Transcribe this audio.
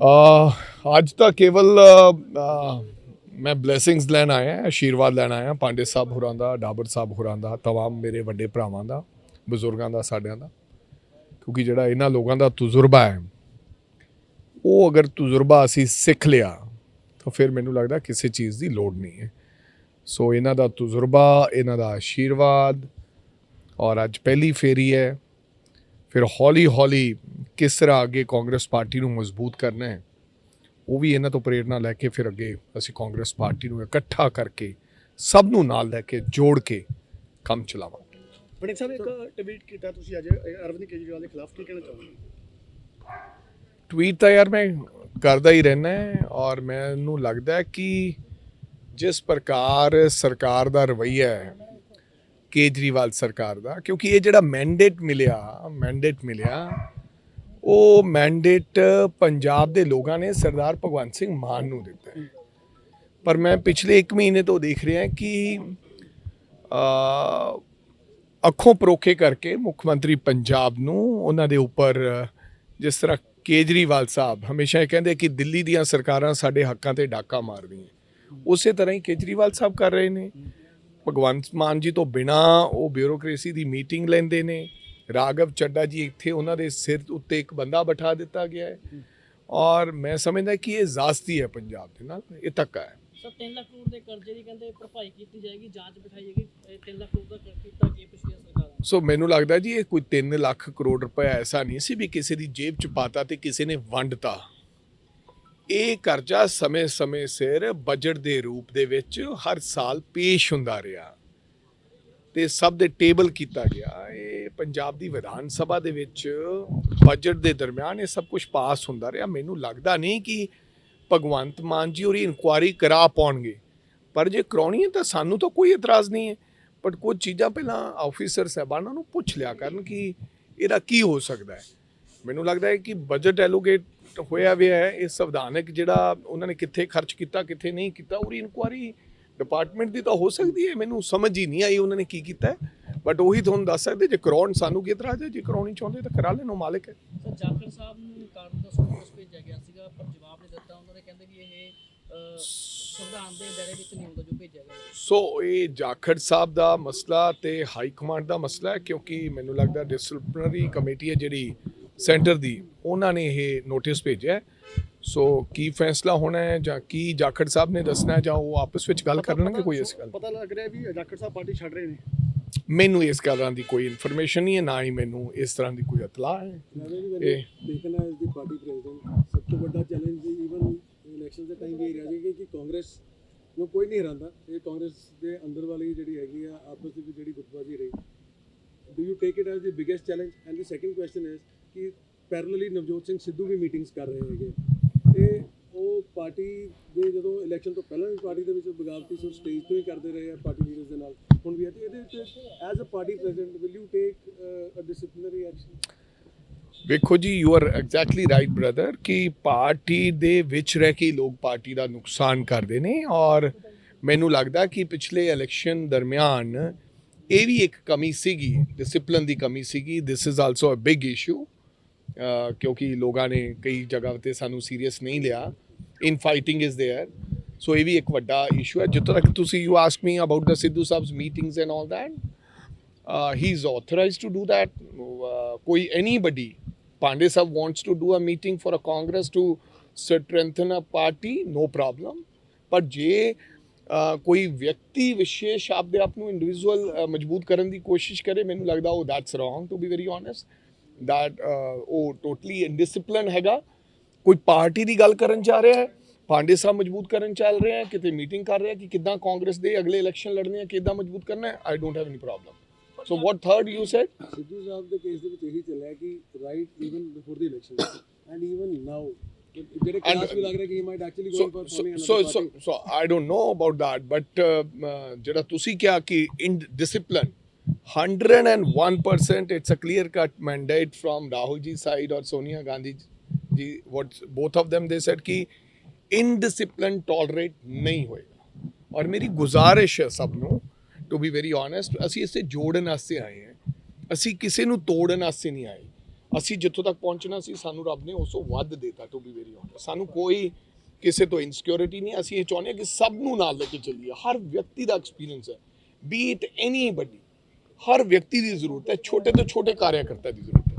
ਅੱਜ ਤਾਂ ਕੇਵਲ ਮੈਂ ਬਲੇਸਿੰਗਸ ਲੈਣ ਆਇਆ, ਆਸ਼ੀਰਵਾਦ ਲੈਣ ਆਇਆ, ਪਾਂਡੇ ਸਾਹਿਬ ਹੋਰਾਂ ਦਾ, ਡਾਬਰ ਸਾਹਿਬ ਹੋਰਾਂ ਦਾ, ਤਮਾਮ ਮੇਰੇ ਵੱਡੇ ਭਰਾਵਾਂ ਦਾ, ਬਜ਼ੁਰਗਾਂ ਦਾ, ਸਾਡਿਆਂ ਦਾ। ਕਿਉਂਕਿ ਜਿਹੜਾ ਇਹਨਾਂ ਲੋਕਾਂ ਦਾ ਤਜਰਬਾ ਹੈ, ਉਹ ਅਗਰ ਤਜਰਬਾ ਅਸੀਂ ਸਿੱਖ ਲਿਆ, ਤਾਂ ਫਿਰ ਮੈਨੂੰ ਲੱਗਦਾ ਕਿਸੇ ਚੀਜ਼ ਦੀ ਲੋੜ ਨਹੀਂ ਹੈ। ਸੋ ਇਹਨਾਂ ਦਾ ਤਜਰਬਾ, ਇਹਨਾਂ ਦਾ ਆਸ਼ੀਰਵਾਦ, ਔਰ ਅੱਜ ਪਹਿਲੀ ਫੇਰੀ ਹੈ। ਫਿਰ ਹੌਲੀ ਹੌਲੀ ਕਿਸ ਤਰ੍ਹਾਂ ਅੱਗੇ ਕਾਂਗਰਸ ਪਾਰਟੀ ਨੂੰ ਮਜ਼ਬੂਤ ਕਰਨਾ ਹੈ ਉਹ ਵੀ ਇਹਨਾਂ ਤੋਂ ਪ੍ਰੇਰਣਾ ਲੈ ਕੇ ਫਿਰ ਅੱਗੇ ਅਸੀਂ ਕਾਂਗਰਸ ਪਾਰਟੀ ਨੂੰ ਇਕੱਠਾ ਕਰਕੇ ਸਭ ਨੂੰ ਨਾਲ ਲੈ ਕੇ ਜੋੜ ਕੇ ਕੰਮ ਚਲਾਵਾਂਗੇ। ਬਣੇ ਸਾਹਿਬ ਇੱਕ ਟਵੀਟ ਕੀਤਾ ਤੁਸੀਂ ਅੱਜ ਅਰਵਿੰਦ ਕੇਜਰੀਵਾਲ ਦੇ ਖਿਲਾਫ ਕੀ ਕਹਿਣਾ ਚਾਹੋਗੇ? ਟਵੀਟ ਤਾਂ ਯਾਰ ਮੈਂ ਕਰਦਾ ਹੀ ਰਹਿਣਾ ਹੈ ਔਰ ਮੈਨੂੰ ਲੱਗਦਾ ਹੈ ਕਿ ਜਿਸ ਪ੍ਰਕਾਰ ਸਰਕਾਰ ਦਾ ਰਵੱਈਆ ਹੈ ਕੇਜਰੀਵਾਲ ਸਰਕਾਰ ਦਾ, ਕਿਉਂਕਿ ਇਹ ਜਿਹੜਾ ਮੈਂਡੇਟ ਮਿਲਿਆ ਮੈਂਡੇਟ ਮਿਲਿਆ, ਉਹ ਮੈਂਡੇਟ ਪੰਜਾਬ ਦੇ ਲੋਕਾਂ ਨੇ ਸਰਦਾਰ ਭਗਵੰਤ ਸਿੰਘ ਮਾਨ ਨੂੰ ਦਿੱਤਾ ਹੈ। ਪਰ ਮੈਂ ਪਿਛਲੇ 1 ਮਹੀਨੇ ਤੋਂ ਦੇਖ ਰਿਹਾ ਕਿ ਅ ਅੱਖੋਂ ਪਰੋਖੇ ਕਰਕੇ ਮੁੱਖ ਮੰਤਰੀ ਪੰਜਾਬ ਨੂੰ ਉਹਨਾਂ ਦੇ ਉੱਪਰ ਜਿਸ ਤਰ੍ਹਾਂ ਕੇਜਰੀਵਾਲ ਸਾਹਿਬ ਹਮੇਸ਼ਾ ਇਹ ਕਹਿੰਦੇ ਕਿ ਦਿੱਲੀ ਦੀਆਂ ਸਰਕਾਰਾਂ ਸਾਡੇ ਹੱਕਾਂ ਤੇ ਡਾਕਾ ਮਾਰਦੀਆਂ। ਉਸੇ ਤਰ੍ਹਾਂ ਹੀ ਕੇਜਰੀਵਾਲ ਸਾਹਿਬ ਕਰ ਰਹੇ ਨੇ। ਭਗਵੰਤ ਮਾਨ ਜੀ ਤੋਂ ਬਿਨਾ ਉਹ ਬਿਊਰੋਕ੍ਰੇਸੀ ਦੀ ਮੀਟਿੰਗ ਲੈਂਦੇ ਨੇ। ਰਾਘਵ ਚੱਡਾ ਜੀ ਇੱਥੇ ਉਹਨਾਂ ਦੇ ਸਿਰ ਉੱਤੇ ਇੱਕ ਬੰਦਾ ਬਿਠਾ ਦਿੱਤਾ ਗਿਆ ਹੈ। ਔਰ ਮੈਂ ਸਮਝਦਾ ਕਿ ਇਹ ਜ਼ਾਸਤੀ ਹੈ ਪੰਜਾਬ ਦੇ ਨਾਲ ਇਹ ਧੱਕਾ ਹੈ। ਸਰ 3 ਲੱਖ ਕਰੋੜ ਦੇ ਕਰਜ਼ੇ ਦੀ ਕਹਿੰਦੇ ਭਰਪਾਈ ਕੀਤੀ ਜਾਏਗੀ ਜਾਂਚ ਬਿਠਾਈ ਜਾਏਗੀ 3 ਲੱਖ ਕਰੋੜ ਦਾ ਕਰ ਕੀਤਾ ਕਿ ਪਿਛਲੀਆਂ ਸਰਕਾਰਾਂ ਸੋ ਮੈਨੂੰ ਲੱਗਦਾ ਜੀ ਇਹ ਕੋਈ 3 ਲੱਖ ਕਰੋੜ ਰੁਪਏ ਐਸਾ ਨਹੀਂ ਸੀ ਵੀ ਕਿਸੇ ਦੀ ਜੇਬ ਚ ਪਾਤਾ ਤੇ ਕਿਸੇ ਨੇ ਵੰਡਤਾ। ਇਹ ਕਰਜ਼ਾ ਸਮੇਂ-ਸਮੇਂ ਸਿਰ ਬਜਟ ਦੇ ਰੂਪ ਦੇ ਵਿੱਚ ਹਰ ਸਾਲ ਪੇਸ਼ ਹੁੰਦਾ ਰਿਹਾ ਤੇ ਸਭ ਦੇ ਟੇਬਲ ਕੀਤਾ ਗਿਆ। ਇਹ ਪੰਜਾਬ ਦੀ ਵਿਧਾਨ ਸਭਾ ਦੇ ਵਿੱਚ ਬਜਟ ਦੇ ਦਰਮਿਆਨ ਇਹ ਸਭ ਕੁਝ ਪਾਸ ਹੁੰਦਾ ਰਿਹਾ। ਮੈਨੂੰ ਲੱਗਦਾ ਨਹੀਂ ਕਿ ਭਗਵੰਤ ਮਾਨ ਜੀ ਹੋਰੀ ਇਨਕੁਆਰੀ ਕਰਾ ਪਾਉਣਗੇ। ਪਰ ਜੇ ਕਰਾਉਣੀ ਹੈ ਤਾਂ ਸਾਨੂੰ ਤਾਂ ਕੋਈ ਇਤਰਾਜ਼ ਨਹੀਂ ਹੈ। ਬਟ ਕੁਝ ਚੀਜ਼ਾਂ ਪਹਿਲਾਂ ਆਫੀਸਰ ਸਾਹਿਬਾਨਾਂ ਨੂੰ ਪੁੱਛ ਲਿਆ ਕਰਨ ਕਿ ਇਹਦਾ ਕੀ ਹੋ ਸਕਦਾ ਹੈ। ਮੈਨੂੰ ਲੱਗਦਾ ਹੈ ਕਿ ਬਜਟ ਐਲੋਕੇਟ ਹੋਇਆ ਹੋਇਆ ਹੈ ਇਹ ਸੰਵਿਧਾਨਕ ਜਿਹੜਾ ਉਹਨਾਂ ਨੇ ਕਿੱਥੇ ਖਰਚ ਕੀਤਾ ਕਿੱਥੇ ਨਹੀਂ ਕੀਤਾ ਉਹਦੀ ਇਨਕੁਆਰੀ ਡਿਪਾਰਟਮੈਂਟ ਦੀ ਤਾਂ ਹੋ ਸਕਦੀ ਹੈ ਮੈਨੂੰ ਸਮਝ ਹੀ ਨਹੀਂ ਆਈ ਉਹਨਾਂ ਨੇ ਕੀ ਕੀਤਾ ਬਟ ਉਹੀ ਤੁਹਾਨੂੰ ਦੱਸ ਸਕਦੇ ਜੇ ਕਰਾਉਣ ਸਾਨੂੰ ਕੀ ਇਤਰਾਜ਼ ਹੈ ਜੇ ਕਰਾਉਣੀ ਚਾਹੁੰਦੇ ਤਾਂ ਕਰਾ ਲੈਣੋ ਮਾਲਕ ਹੈ। ਸਰ ਜਾਖੜ ਸਾਹਿਬ ਨੂੰ ਕਾਰਨ ਦਾ ਨੋਟਿਸ ਭੇਜਿਆ ਗਿਆ ਸੀਗਾ ਪਰ ਜਵਾਬ ਨਹੀਂ ਦਿੱਤਾ ਉਹਨਾਂ ਨੇ ਕਹਿੰਦੇ ਵੀ ਇਹ ਅਹ, ਸੰਵਿਧਾਨ ਦੇ ਦਾਇਰੇ ਵਿੱਚ ਨਹੀਂ ਹੁੰਦਾ ਜੋ ਭੇਜਿਆ ਗਿਆ। ਸੋ ਇਹ ਜਾਖੜ ਸਾਹਿਬ ਦਾ ਮਸਲਾ ਤੇ ਹਾਈ ਕਮਾਂਡ ਦਾ ਮਸਲਾ ਹੈ ਕਿਉਂਕਿ ਮੈਨੂੰ ਲੱਗਦਾ ਡਿਸਪਲਿਨਰੀ ਕਮੇਟੀ ਹੈ ਜਿਹੜੀ ਸੈਂਟਰ ਦੀ ਉਹਨਾਂ ਨੇ ਇਹ ਨੋਟਿਸ ਭੇਜਿਆ। ਸੋ ਕੀ ਫੈਸਲਾ ਹੋਣਾ ਹੈ ਜਾਂ ਕੀ ਜਾਖੜ ਸਾਹਿਬ ਨੇ ਦੱਸਣਾ ਹੈ ਜਾਂ ਉਹ ਆਪਸ ਵਿੱਚ ਗੱਲ ਕਰ ਲੈਣਗੇ ਕੋਈ ਇਸ ਗੱਲ ਪਤਾ ਲੱਗ ਰਿਹਾ ਵੀ ਜਾਖੜ ਸਾਹਿਬ ਪਾਰਟੀ ਛੱਡ ਰਹੇ ਨੇ। ਮੈਨੂੰ ਇਸ ਗੱਲਾਂ ਦੀ ਕੋਈ ਇਨਫੋਰਮੇਸ਼ਨ ਨਹੀਂ ਹੈ ਨਾ ਹੀ ਮੈਨੂੰ ਇਸ ਤਰ੍ਹਾਂ ਦੀ ਕੋਈ ਇਤਲਾਹ ਹੈ। ਇਹ taken as the party president ਸਭ ਤੋਂ ਵੱਡਾ ਚੈਲੰਜ ਇਵਨ ਇਲੈਕਸ਼ਨ ਦੇ ਟਾਈਮ ਵੀ ਇਹ ਰਹਿ ਜਾਏਗਾ ਕਿ ਕਾਂਗਰਸ ਨੂੰ ਕੋਈ ਨਹੀਂ ਹਰਾਂਦਾ ਇਹ ਕਾਂਗਰਸ ਦੇ ਅੰਦਰ ਵਾਲੀ ਜਿਹੜੀ ਹੈਗੀ ਆ ਆਪਸ ਵਿੱਚ ਜਿਹੜੀ ਗੁੱਟਬਾਜ਼ੀ ਰਹੀ। Do you take it as the biggest challenge and the second question is ਕਿ ਪੈਰਲਲੀ ਨਵਜੋਤ ਸਿੰਘ ਸਿੱਧੂ ਵੀ ਮੀਟਿੰਗਸ ਕਰ ਰਹੇ ਹੈਗੇ। ਇਹ ਉਹ ਪਾਰਟੀ ਦੇ ਜਦੋਂ ਇਲੈਕਸ਼ਨ ਤੋਂ ਪਹਿਲਾਂ ਵੀ ਪਾਰਟੀ ਦੇ ਵਿੱਚ ਬਗਾਵਤੀ ਸੁਰ ਸਟੇਜ ਤੋਂ ਹੀ ਕਰਦੇ ਰਹੇ ਆ ਪਾਰਟੀ ਲੀਡਰਸ ਦੇ ਨਾਲ। ਹੁਣ ਵੀ ਹੈ ਤੇ ਇਹਦੇ ਵਿੱਚ as a party president will you take a disciplinary action ਵੇਖੋ ਜੀ you are exactly right brother ਕਿ ਪਾਰਟੀ ਦੇ ਵਿੱਚ ਰਹਿ ਕੇ ਲੋਕ ਪਾਰਟੀ ਦਾ ਨੁਕਸਾਨ ਕਰਦੇ ਨੇ ਔਰ ਮੈਨੂੰ ਲੱਗਦਾ ਕਿ ਪਿਛਲੇ ਇਲੈਕਸ਼ਨ ਦਰਮਿਆਨ ਇਹ ਵੀ ਇੱਕ ਕਮੀ ਸੀਗੀ ਡਿਸਪਲਿਨ ਦੀ ਕਮੀ ਸੀਗੀ। This is also a big issue ਕਿਉਂਕਿ ਲੋਕਾਂ ਨੇ ਕਈ ਜਗ੍ਹਾ ਤੇ ਸਾਨੂੰ ਸੀਰੀਅਸ ਨਹੀਂ ਲਿਆ in fighting is there so ਇਹ ਵੀ ਇੱਕ ਵੱਡਾ ਇਸ਼ੂ ਹੈ ਜਿੱਥੋਂ ਤੱਕ ਤੁਸੀਂ you ask me about the Sidhu Sahib's meetings and all that uh, he's authorized to do that. Uh, koi anybody, Pandey Sahab wants to do a meeting for a Congress to strengthen a party, no problem. ਪਰ ਜੇ uh, ਕੋਈ ਵਿਅਕਤੀ ਵਿਸ਼ੇਸ਼ ਆਪਦੇ ਆਪ ਨੂੰ individual ਮਜ਼ਬੂਤ ਕਰਨ ਦੀ ਕੋਸ਼ਿਸ਼ ਕਰੇ ਮੈਨੂੰ ਲੱਗਦਾ ਉਹ that's wrong to be very honest that ਉਹ ਟੋਟਲੀ ਇਨਡਿਸਪਲਿਨ ਹੈਗਾ। ਕੋਈ ਪਾਰਟੀ ਦੀ ਗੱਲ ਕਰਨ ਜਾ ਰਿਹਾ ਹੈ ਪਾਂਡੇ ਸਾਹਿਬ ਮਜ਼ਬੂਤ ਕਰਨ ਚੱਲ ਰਹੇ ਹੈ ਕਿਤੇ ਮੀਟਿੰਗ ਕਰ ਰਹੇ ਹੈ ਕਿ ਕਿੱਦਾਂ ਕਾਂਗਰਸ ਦੇ ਅਗਲੇ ਇਲੈਕਸ਼ਨ ਲੜਨੇ ਆ ਕਿੱਦਾਂ ਮਜ਼ਬੂਤ ਕਰਨਾ ਹੈ I don't have any problem so what third you said Sidhu Sahib ਦੇ ਕੇਸ ਦੇ ਵਿੱਚ ਇਹੀ ਚੱਲਿਆ ਕਿ right even before the election and even now ਜਿਹੜੇ ਕਲਾਸ ਵੀ ਲੱਗ ਰਿਹਾ ਕਿ he might actually going for farming so I don't know about that but uh, uh, ਜਿਹੜਾ ਤੁਸੀਂ ਕਿਹਾ ਕਿ in discipline 101% it's a clear cut mandate from Rahul ji side or Sonia Gandhi ji, what both of them, they said ki, indiscipline tolerate ਨਹੀਂ ਹੋਏਗਾ ਔਰ ਮੇਰੀ ਗੁਜ਼ਾਰਿਸ਼ ਹੈ ਸਭ ਨੂੰ ਟੂ ਬੀ ਵੈਰੀ ਓਨੈਸਟ ਅਸੀਂ ਇਸੇ ਜੋੜਨ ਵਾਸਤੇ ਆਏ ਹਾਂ ਅਸੀਂ ਕਿਸੇ ਨੂੰ ਤੋੜਨ ਵਾਸਤੇ ਨਹੀਂ ਆਏ ਅਸੀਂ ਜਿੱਥੋਂ ਤੱਕ ਪਹੁੰਚਣਾ ਸੀ ਸਾਨੂੰ ਰੱਬ ਨੇ ਉਸ ਤੋਂ ਵੱਧ ਦਿੱਤਾ ਟੂ ਬੀ ਵੈਰੀ ਓਨੈਸਟ ਸਾਨੂੰ ਕੋਈ ਕਿਸੇ ਤੋਂ ਇਨਸਿਕਿਉਰਿਟੀ ਨਹੀਂ ਅਸੀਂ ਇਹ ਚਾਹੁੰਦੇ ਕਿ ਸਭ ਨੂੰ ਨਾਲ ਲੈ ਕੇ ਚੱਲੀਏ ਹਰ ਵਿਅਕਤੀ ਦਾ ਐਕਸਪੀਰੀਅੰਸ ਹੈ ਹਰ ਵਿਅਕਤੀ ਦੀ ਜ਼ਰੂਰਤ ਹੈ ਛੋਟੇ ਤੋਂ ਛੋਟੇ ਕਾਰਿਆਕਰਤਾ ਦੀ ਜ਼ਰੂਰਤ ਹੈ।